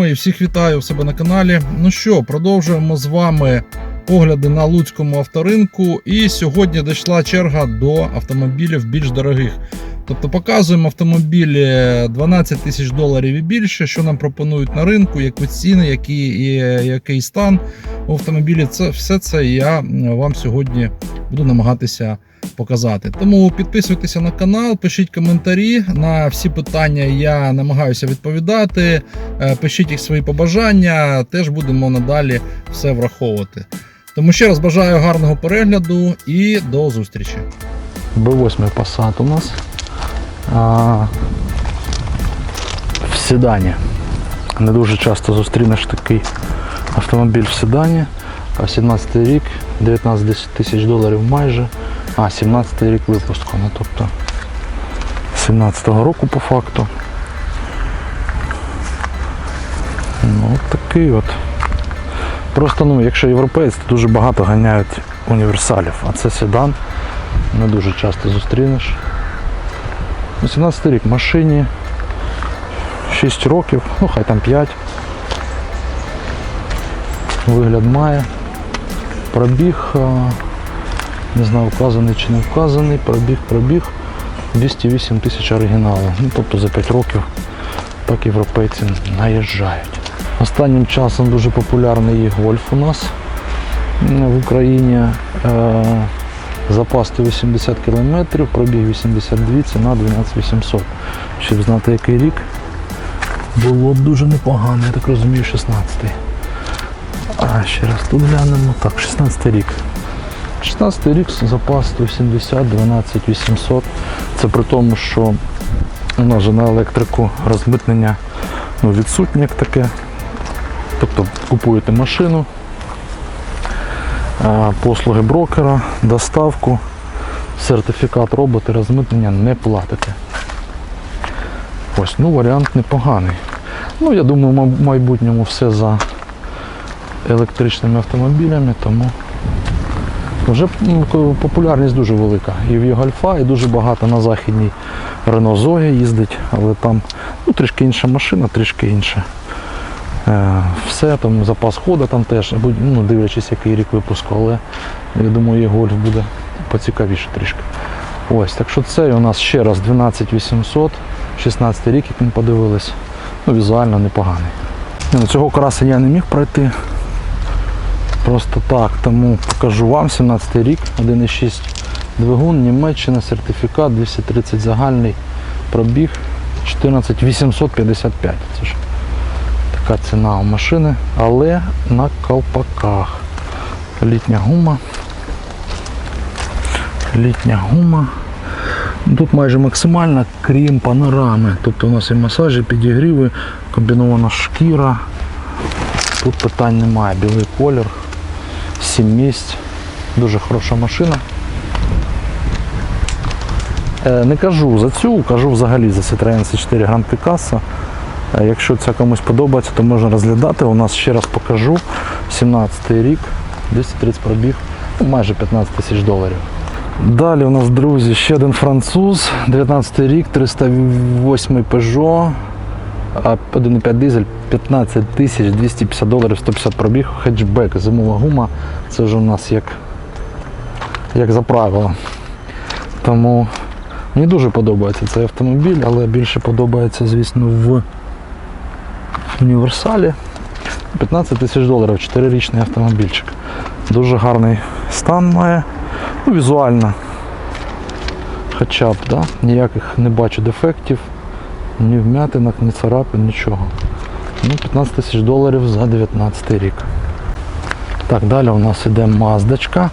мої, всіх вітаю у себе на каналі. Ну що, продовжуємо з вами огляди на Луцькому авторинку. І сьогодні дійшла черга до автомобілів більш дорогих. Тобто показуємо автомобілі 12 тисяч доларів і більше, що нам пропонують на ринку, які ціни, які, який стан у автомобілі. Це все це я вам сьогодні буду намагатися показати. Тому підписуйтеся на канал, пишіть коментарі. На всі питання я намагаюся відповідати. Е, Пишіть їх свої побажання, теж будемо надалі все враховувати. Тому ще раз бажаю гарного перегляду і до зустрічі. Б8 Passat у нас а, в седані. Не дуже часто зустрінеш такий автомобіль в седані. А 17 рік, 19 тисяч доларів майже. А, 17-й рік випуску. Ну, тобто 17-го року по факту. Ну, такий от. Просто, ну, якщо європейці, то дуже багато ганяють універсалів, а це седан не дуже часто зустрінеш. 18 рік машині 6 років, ну хай там 5. Вигляд має. Пробіг, а, не знаю, вказаний чи не вказаний, пробіг, пробіг 208 тисяч оригіналу. Ну, тобто за 5 років так європейці наїжджають. Останнім часом дуже популярний гольф у нас в Україні. Е, Запас 180 км, пробіг 82, ціна 12800. Щоб знати який рік. Було дуже непогано, я так розумію, 16-й. А ще раз тут глянемо. Так, 16 рік. 16 рік запас 180, 12800. Це при тому, що у нас же на електрику розмитнення ну, відсутнє як таке. Тобто купуєте машину, послуги брокера, доставку, сертифікат роботи, розмитнення не платите. Ось, ну варіант непоганий. Ну, я думаю, в майбутньому все за електричними автомобілями, тому вже популярність дуже велика. І в Єгольфа, і дуже багато на західній Рено Зоя їздить, але там ну, трішки інша машина, трішки інша. Е, Все, там запас ходу там теж, ну, дивлячись, який рік випуску, але я думаю, і гольф буде поцікавіше трішки. Ось, так що це у нас ще раз 12800, 16 рік, як ми подивились. Ну, візуально непоганий. Ну, цього краса я не міг пройти. Просто так, тому покажу вам 17 рік, 1,6 двигун, Німеччина, сертифікат, 230 загальний пробіг, 14855. Це ж така ціна у машини, але на ковпаках. Літня гума. Літня гума. Тут майже максимальна, крім панорами. Тобто у нас і масажі, підігріви, комбінована шкіра. Тут питань немає. Білий колір, 7 місць. Дуже хороша машина. Е, Не кажу за цю, кажу взагалі за Citroen C4 Grand Picasso. Е, Якщо це комусь подобається, то можна розглядати. У нас ще раз покажу. 17 рік, 230 пробіг, ну, майже 15 тисяч доларів. Далі у нас, друзі, ще один француз, 19 рік, 308 Peugeot, а 1,5 дизель, 15 тисяч 250 доларів, 150 пробіг, хетчбек, зимова гума. Це вже у нас як, як за правило. Тому мені дуже подобається цей автомобіль, але більше подобається, звісно, в універсалі. 15 тисяч доларів, 4-річний автомобільчик. Дуже гарний стан має. Ну, візуально. Хоча б, да? ніяких не бачу дефектів, ні вмятинок, ні царапин, нічого. Ну, 15 тисяч доларів за 19 рік. Так, далі у нас іде маздочка.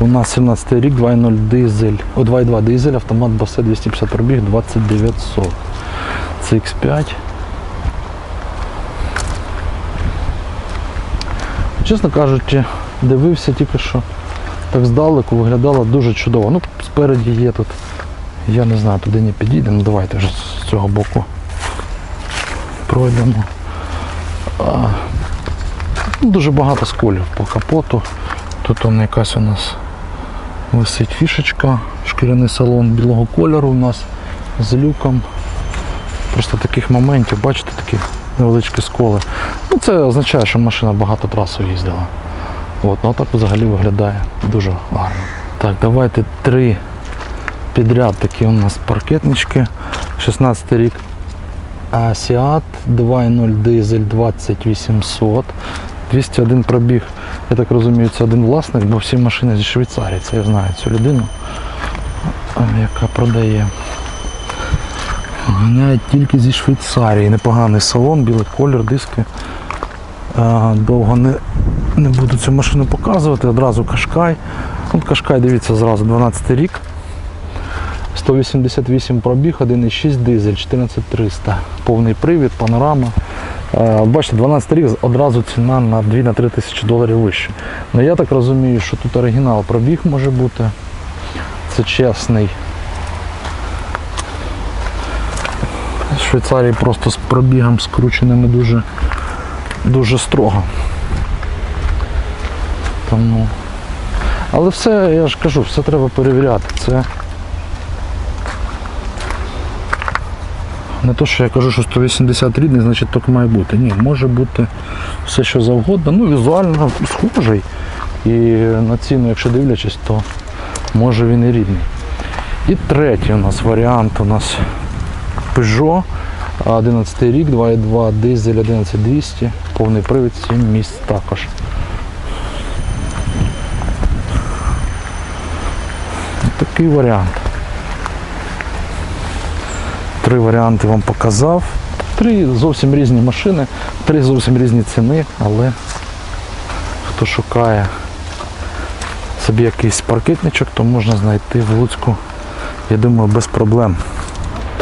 У нас 17 рік, 2.0 дизель, о, 2.2 дизель, автомат Басе 250 пробіг, 20900. Це X5. Чесно кажучи, дивився тільки що так здалеку, виглядало дуже чудово. Ну, спереді є тут, я не знаю, туди не підійде, ну давайте вже з цього боку пройдемо. А, ну, дуже багато сколів по капоту. Тут он якась у нас висить фішечка, шкіряний салон білого кольору у нас з люком. Просто таких моментів, бачите, такі невеличкі сколи. Ну, це означає, що машина багато трасу їздила. От, ну так взагалі виглядає дуже гарно. Так, давайте три підряд такі у нас паркетнички. 16 рік а Сіат 2.0 дизель 20800. 201 пробіг. Я так розумію, це один власник, бо всі машини зі Швейцарії. Це я знаю цю людину, яка продає. Ганяють тільки зі Швейцарії. Непоганий салон, білий колір, диски. Довго не, не буду цю машину показувати. Одразу Кашкай. От Кашкай, дивіться, зразу 12 рік. 188 пробіг, 1,6 дизель, 14300. Повний привід, панорама. Е, Бачите, 12 рік одразу ціна на 2-3 тисячі доларів вище. Ну я так розумію, що тут оригінал пробіг може бути. Це чесний. Швейцарії просто з пробігом скрученими дуже, дуже строго. Тому. Але все, я ж кажу, все треба перевіряти. Це не то, що я кажу, що 180 рідний, значить так має бути. Ні, може бути все що завгодно. Ну, візуально схожий. І на ціну, якщо дивлячись, то може він і рідний. І третій у нас варіант у нас Peugeot 11 рік, 2.2 дизель 11200, повний привід, 7 місць також. Такий варіант. Три варіанти вам показав. Три зовсім різні машини, три зовсім різні ціни, але хто шукає собі якийсь паркетничок, то можна знайти в Луцьку, я думаю, без проблем.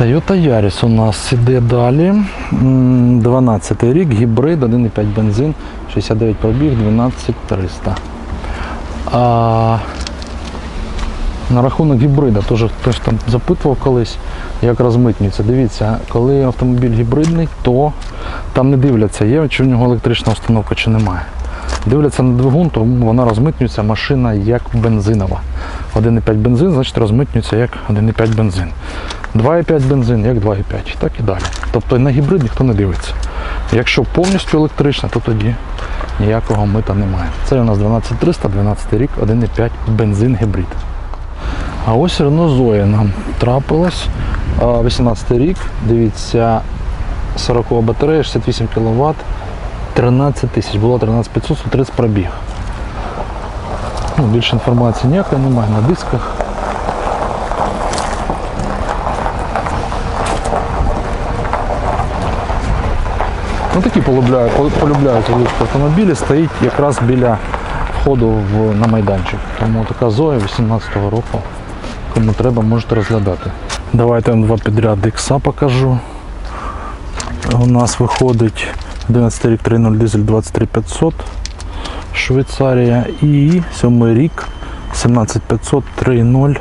Toyota Yaris у нас іде далі. М, 12 рік, гібрид, 1,5 бензин, 69 пробіг, 12300. А на рахунок гібрида, теж хтось там запитував колись, як розмитнюється. Дивіться, коли автомобіль гібридний, то там не дивляться, є чи в нього електрична установка, чи немає. Дивляться на двигун, то вона розмитнюється машина як бензинова. 1,5 бензин, значить розмитнюється як 1,5 бензин. 2,5 бензин, як 2,5, так і далі. Тобто на гібрид ніхто не дивиться. Якщо повністю електрична, то тоді ніякого мита немає. Це у нас 12300, 12 рік, 1,5 бензин гібрид. А ось Renault Zoe нам трапилось. А, 18 рік, дивіться, 40 батарея, 68 кВт, 13 тисяч, було 13500, 130 пробіг. Ну, більше інформації ніякої немає на дисках. Ну такі полюбляють, полюбляють автомобілі, стоїть якраз біля входу в, на майданчик. Тому така Зоя 18-го року. Кому треба, можете розглядати. Давайте вам два підряд ікса покажу. У нас виходить 11 рік 3.0 дизель 23500 Швейцарія і 7 рік 17500 3.0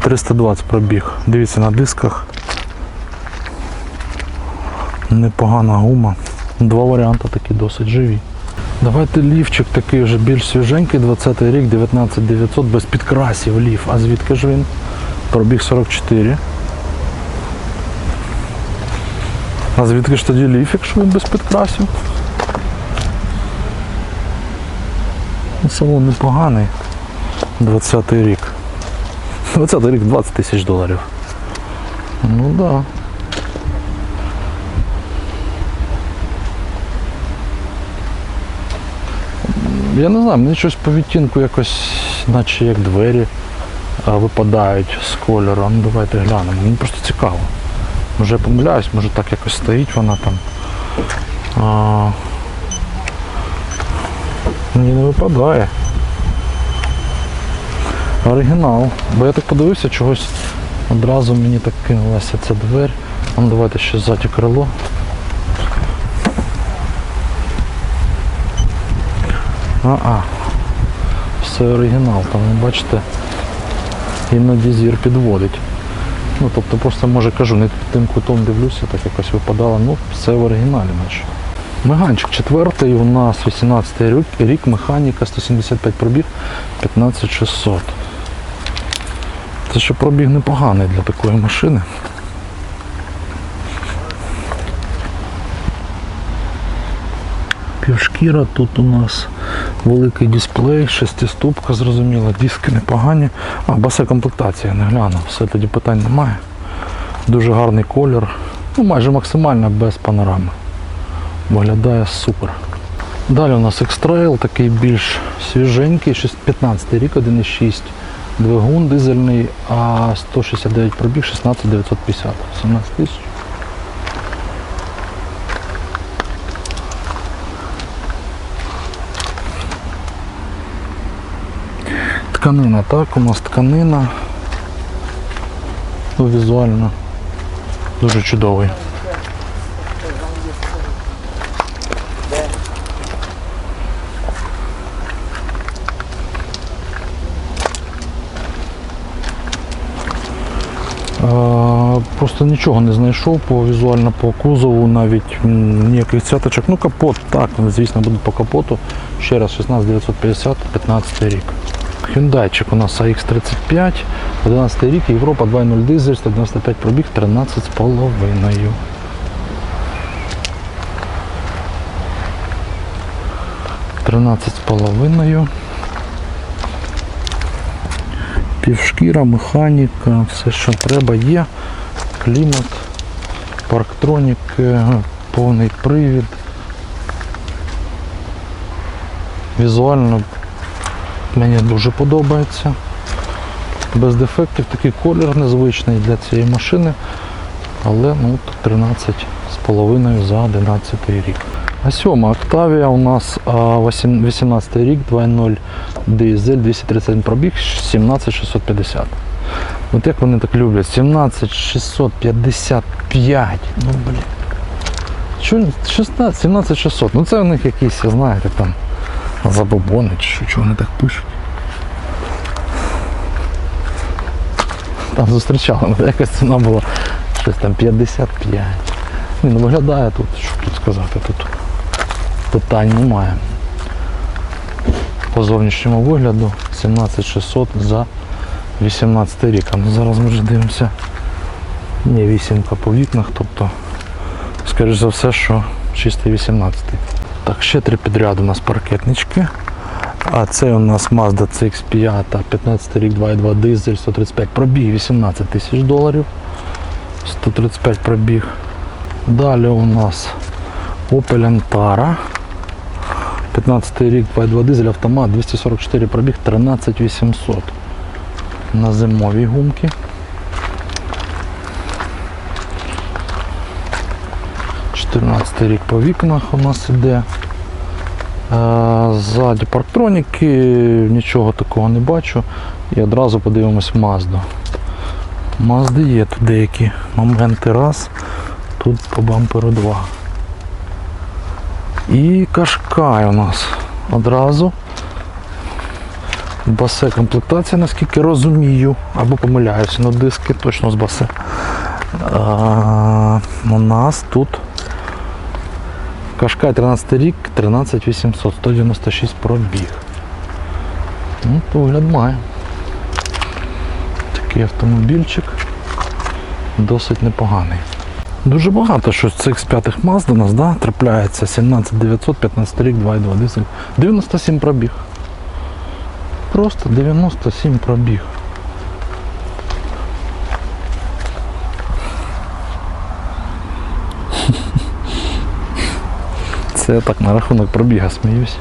320 пробіг. Дивіться на дисках. Непогана гума. Два варіанти такі досить живі. Давайте лівчик такий вже більш свіженький, 20 рік, 19900 без підкрасів лів. А звідки ж він? Пробіг 44. А звідки ж тоді лів, якщо він без підкрасів? Ну, Салон непоганий. 20 рік. 20 рік 20 тисяч доларів. Ну так. Да. Я не знаю, мені щось по відтінку якось, наче як двері а, випадають з кольору. Ну давайте глянемо. Мені просто цікаво. Може я помиляюсь, може так якось стоїть вона там. А, ні, не випадає. Оригінал. Бо я так подивився, чогось одразу мені так кинулася ця двері. А Ну давайте ще ззаді крило. А-а. Все оригінал, там ви бачите, іноді зір підводить. Ну, тобто просто може кажу, не тим кутом дивлюся, так якось випадало, ну все в оригіналі наче. Меганчик четвертий у нас 18 рік, рік механіка 175 пробіг, 15600. Це ще пробіг непоганий для такої машини. Півшкіра, тут у нас великий дисплей, шестиступка, зрозуміло, диски непогані. А, басе комплектація, не гляну, все тоді питань немає. Дуже гарний колір. Ну, майже максимально без панорами. Виглядає супер. Далі у нас X-Trail, такий більш свіженький, 15 рік, 1,6 двигун дизельний, а 169 пробіг, 16 950, 17 тисяч. Тканина, так, у нас тканина. Ну, візуально дуже чудовий. Просто нічого не знайшов по візуально по кузову, навіть ніяких цяточок. Ну капот, так, звісно, буде по капоту. Ще раз 16950, 15 рік. Hyundai у нас AX35, 11 рік, Європа 2.0 дизель, 195 пробіг, 13 з. Тринадцять з половиною. Півшкіра, механіка, все, що треба є. Клімат, парктронік, е, повний привід. Візуально мені дуже подобається. Без дефектів такий колір незвичний для цієї машини. Але ну, 13 з половиною за 11 рік. А сьома Octavia у нас а, 18 рік, 2.0 дизель, 231 пробіг, 17650. От як вони так люблять? 17655. Ну блін. 16, 17600. Ну це у них якісь, знаєте, там забобони чи що, чого вони так пишуть. Там зустрічали, ну, якась ціна була щось там 55. Ні, ну виглядає тут, що тут сказати, тут питань немає. По зовнішньому вигляду 17600 за 18 рік. А ми зараз ми вже дивимося. Ні, вісімка по вікнах, тобто, скоріш за все, що чистий 18. Так, ще три підряди у нас паркетнички. А це у нас Mazda CX5, 15 рік 2.2 дизель, 135 пробіг, 18 тисяч доларів. 135 пробіг. Далі у нас Opel Antara. 15 рік 2.2 дизель, автомат, 244 пробіг, 13 800. На зимовій гумки. Чотирнадцятий рік по вікнах у нас іде. Е, Ззаді парктроніки, нічого такого не бачу. І одразу подивимось Мазду. Мазди є тут деякі моменти раз, тут по бамперу два. І кашкай у нас одразу. Басе комплектація, наскільки розумію, або помиляюся, але диски точно з басе. А, у нас тут Кашкай 13 рік, 13800, 196 пробіг. Ну, погляд має. Такий автомобільчик досить непоганий. Дуже багато що з цих з п'ятих Mazda у нас да, трапляється. 17900, 15 рік, 2.2 дизель. 97 пробіг. Просто 97 пробіг. Це я так на рахунок пробіга сміюсь.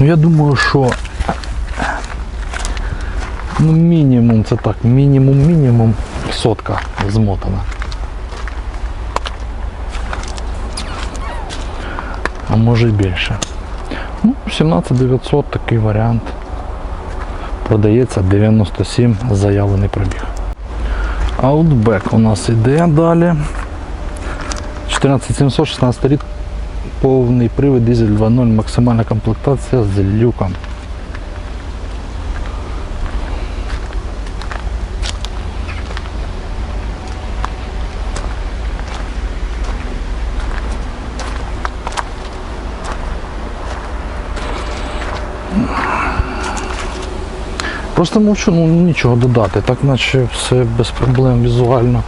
Ну я думаю, що ну, мінімум це так, мінімум, мінімум сотка змотана. А може і більше. Ну, 17900 такий варіант. Продається 97 заявлений пробіг. Outback у нас іде далі. 14700, 16 рік, повний привід, дизель 2.0, максимальна комплектація з люком. Просто мовчу, ну нічого додати, так наче все без проблем візуально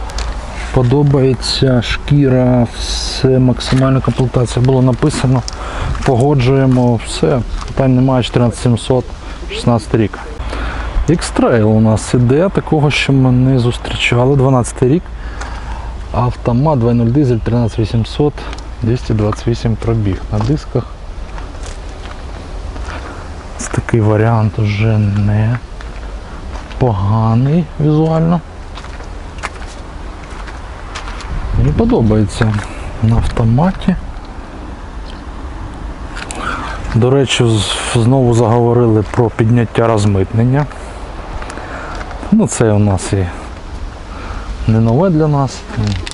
Подобається шкіра, все максимальна комплектація. Було написано, погоджуємо, все, питань немає, 14700, 16 рік. X-Trail у нас іде, такого що ми не зустрічали. 12 рік. Автомат 2.0 дизель 13800, 228 пробіг на дисках. Ось такий варіант уже не поганий візуально. Мені подобається на автоматі. До речі, знову заговорили про підняття розмитнення. Ну, це у нас і не нове для нас.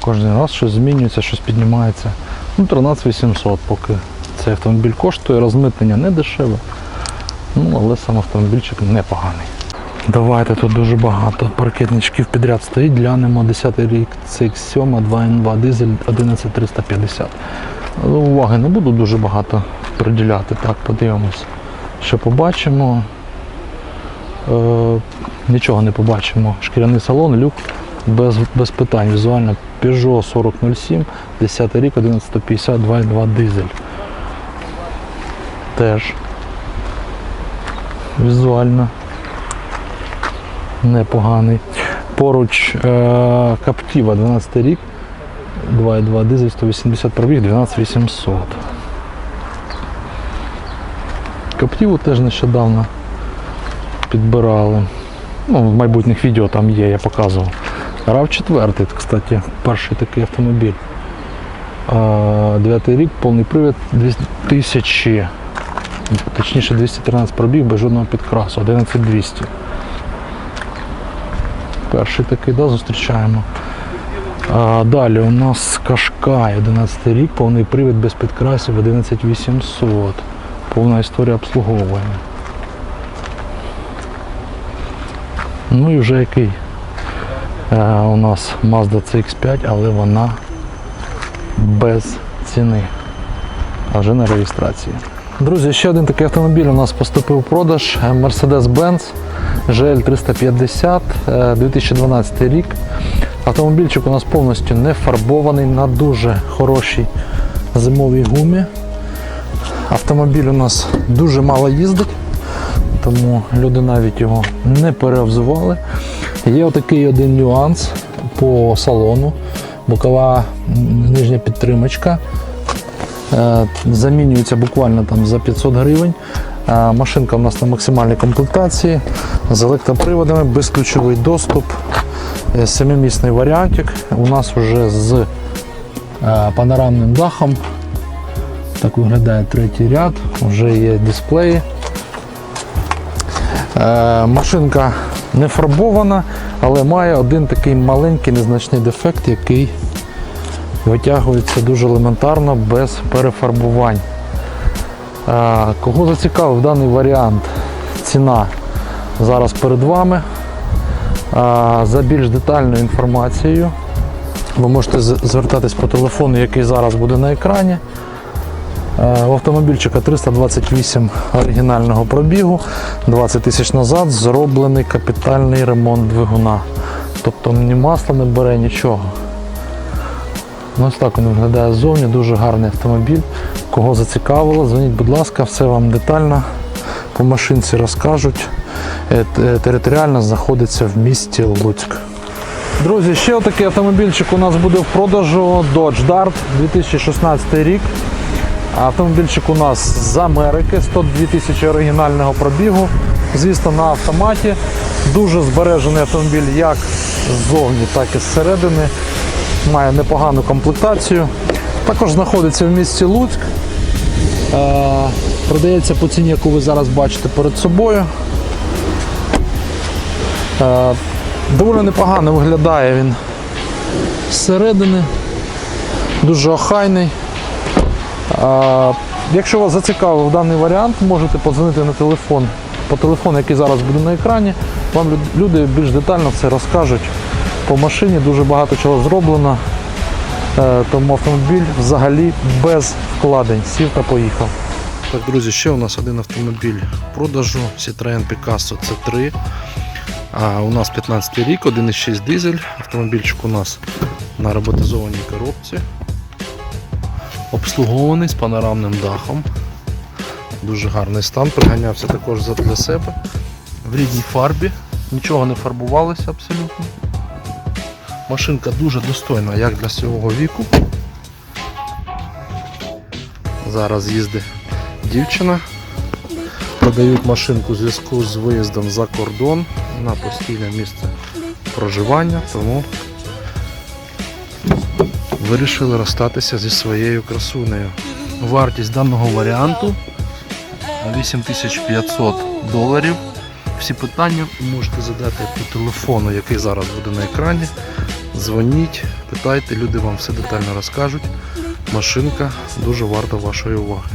Кожен раз щось змінюється, щось піднімається. Ну, 13 800 поки цей автомобіль коштує, розмитнення не дешеве. Ну, але сам автомобільчик непоганий. Давайте тут дуже багато паркетничків підряд стоїть. Глянемо 10 рік CX7 2N2 дизель 11350. Уваги не буду дуже багато приділяти. Так, подивимось, що побачимо. Е, нічого не побачимо. Шкіряний салон, люк без, без питань. Візуально Peugeot 4007, 10 рік, 1150, 2.2 дизель. Теж візуально непоганий. Поруч е, Captiva 12 рік, 2.2 дизель, 180 пробіг, 12800. Captiva теж нещодавно підбирали. Ну, в майбутніх відео там є, я показував. RAV 4, кстати, перший такий автомобіль. А, Дев'ятий рік, повний привід 2000, точніше 213 пробіг без жодного підкрасу, 11200. Перший такий, да, зустрічаємо. А, далі у нас Кашкай, 11 рік, повний привід без підкрасів 11800. Повна історія обслуговування. Ну і вже який е, у нас Mazda CX5, але вона без ціни. А вже на реєстрації. Друзі, ще один такий автомобіль у нас поступив в продаж. Е, Mercedes-Benz GL 350 е, 2012 рік. Автомобільчик у нас повністю не фарбований на дуже хорошій зимовій гумі. Автомобіль у нас дуже мало їздить тому люди навіть його не переобзували. Є отакий один нюанс по салону. Бокова нижня підтримочка. Е, Замінюється буквально там за 500 гривень. Машинка у нас на максимальній комплектації з електроприводами, безключовий доступ, е, семимісний варіантик. У нас вже з е, панорамним дахом. Так виглядає третій ряд, вже є дисплеї. Е, машинка не фарбована, але має один такий маленький незначний дефект, який витягується дуже елементарно без перефарбувань. Кого зацікавив даний варіант, ціна зараз перед вами. За більш детальною інформацією ви можете звертатись по телефону, який зараз буде на екрані. У автомобільчика 328 оригінального пробігу, 20 тисяч назад зроблений капітальний ремонт двигуна. Тобто ні масла не бере, нічого. Ось так він виглядає ззовні, дуже гарний автомобіль. Кого зацікавило, дзвоніть, будь ласка, все вам детально по машинці розкажуть. Е, Територіально знаходиться в місті Луцьк. Друзі, ще отакий автомобільчик у нас буде в продажу Dodge Dart 2016 рік. Автомобільчик у нас з Америки, 102 тисячі оригінального пробігу. Звісно, на автоматі. Дуже збережений автомобіль як ззовні, так і зсередини. Має непогану комплектацію. Також знаходиться в місті Луцьк. Е, продається по ціні, яку ви зараз бачите перед собою. Е, доволі непогано виглядає він зсередини. Дуже охайний. Якщо вас зацікавив даний варіант, можете подзвонити на телефон по телефону, який зараз буде на екрані. Вам люди більш детально все розкажуть по машині. Дуже багато чого зроблено. Е, Тому автомобіль взагалі без вкладень. Сів та поїхав. Так, друзі, ще у нас один автомобіль в продажу Citroen Picasso C3. А у нас 15 рік, 1,6 дизель. Автомобільчик у нас на роботизованій коробці. Обслугований з панорамним дахом. Дуже гарний стан, приганявся також для себе. В рідній фарбі. Нічого не фарбувалося абсолютно. Машинка дуже достойна, як для свого віку. Зараз їздить дівчина. Продають машинку в зв'язку з виїздом за кордон на постійне місце проживання, тому вирішили розстатися зі своєю красунею. Вартість даного варіанту 8500 доларів. Всі питання можете задати по телефону, який зараз буде на екрані. Дзвоніть, питайте, люди вам все детально розкажуть. Машинка дуже варта вашої уваги.